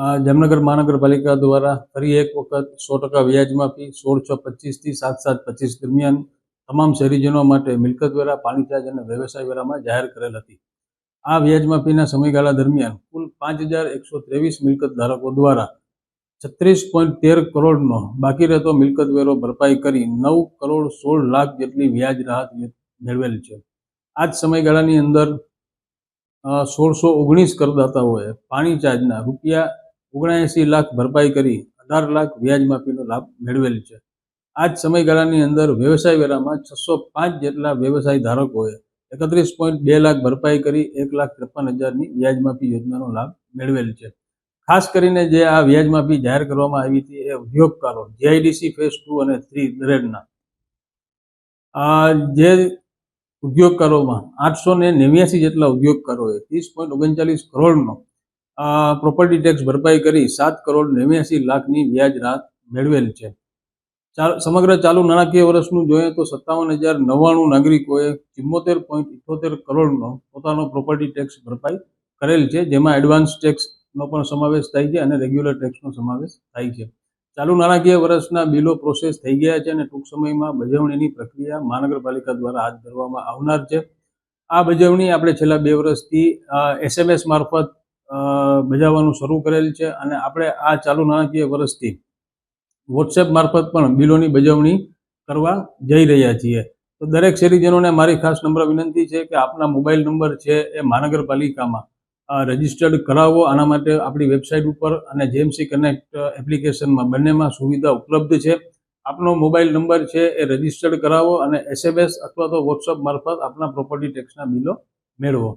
જામનગર મહાનગરપાલિકા દ્વારા ફરી એક વખત સો ટકા વ્યાજ માફી સોળ છ પચીસથી સાત સાત પચીસ દરમિયાન તમામ શહેરીજનો માટે મિલકત વેરા, પાણી ચાર્જ અને વ્યવસાય વેરામાં જાહેર કરેલ હતી. આ વ્યાજમાફીના સમયગાળા દરમિયાન કુલ પાંચ હજાર એકસો ત્રેવીસ મિલકત ધારકો દ્વારા છત્રીસ પોઈન્ટ તેર કરોડનો બાકી રહેતો મિલકત વેરો ભરપાઈ કરી નવ કરોડ સોળ લાખ જેટલી વ્યાજ રાહત મેળવેલ છે. આ જ સમયગાળાની અંદર સોળસો ઓગણીસ કરદાતાઓએ પાણી ચાર્જના રૂપિયા ઓગણએંસી લાખ ભરપાઈ કરી અઢાર લાખ વ્યાજ માફીનો લાભ મેળવેલ છે. આ જ સમયગાળાની અંદર વ્યવસાય વેરામાં છસો પાંચ જેટલા વ્યવસાય ધારકોએ એકત્રીસ પોઈન્ટ બે લાખ ભરપાઈ કરી એક લાખ ત્રેપન હજારની વ્યાજ માફી યોજનાનો લાભ મેળવેલ છે. ખાસ કરીને જે આ વ્યાજ માફી જાહેર કરવામાં આવી હતી એ ઉદ્યોગકારો જીઆઈડીસી ફેઝ ટુ અને થ્રી ગ્રેડના. આ જે ઉદ્યોગકારોમાં આઠસો ને નેવ્યાસી જેટલા ઉદ્યોગકારોએ ત્રીસ પોઈન્ટ ઓગણચાલીસ કરોડનો પ્રોપર્ટી ટેક્સ ભરપાઈ કરી સાત કરોડ નેવ્યાસી લાખની વ્યાજ રાહત મેળવેલ છે. સમગ્ર ચાલુ નાણાકીય વર્ષનું જોઈએ તો સત્તાવન હજાર નવ્વાણું નાગરિકોએ ચુમ્મોતેર પોઈન્ટ ઇઠોતેર કરોડનો પોતાનો પ્રોપર્ટી ટેક્સ ભરપાઈ કરેલ છે, જેમાં એડવાન્સ ટેક્સનો પણ સમાવેશ થાય છે અને રેગ્યુલર ટેક્સનો સમાવેશ થાય છે. ચાલુ નાણાકીય વર્ષના બિલો પ્રોસેસ થઈ ગયા છે અને ટૂંક સમયમાં બજવણીની પ્રક્રિયા મહાનગરપાલિકા દ્વારા હાથ ધરવામાં આવનાર છે. આ બજવણી આપણે છેલ્લા બે વર્ષથી એસએમએસ મારફત બજાવવાનું શરૂ કરેલ છે અને આપણે આ ચાલુ નાણાકીય વર્ષથી વોટ્સએપ મારફત પણ બિલોની બજવણી કરવા જઈ રહ્યા છીએ. તો દરેક શહેરીજનોને મારી ખાસ નમ્ર વિનંતી છે કે આપના મોબાઈલ નંબર છે એ મહાનગરપાલિકામાં રજિસ્ટર્ડ કરાવો. આના માટે આપણી વેબસાઇટ ઉપર અને જેએમસી કનેક્ટ એપ્લિકેશનમાં બંનેમાં સુવિધા ઉપલબ્ધ છે. આપનો મોબાઈલ નંબર છે એ રજિસ્ટર્ડ કરાવો અને એસએમએસ અથવા તો વોટ્સઅપ મારફત આપના પ્રોપર્ટી ટેક્સના બિલો મેળવો.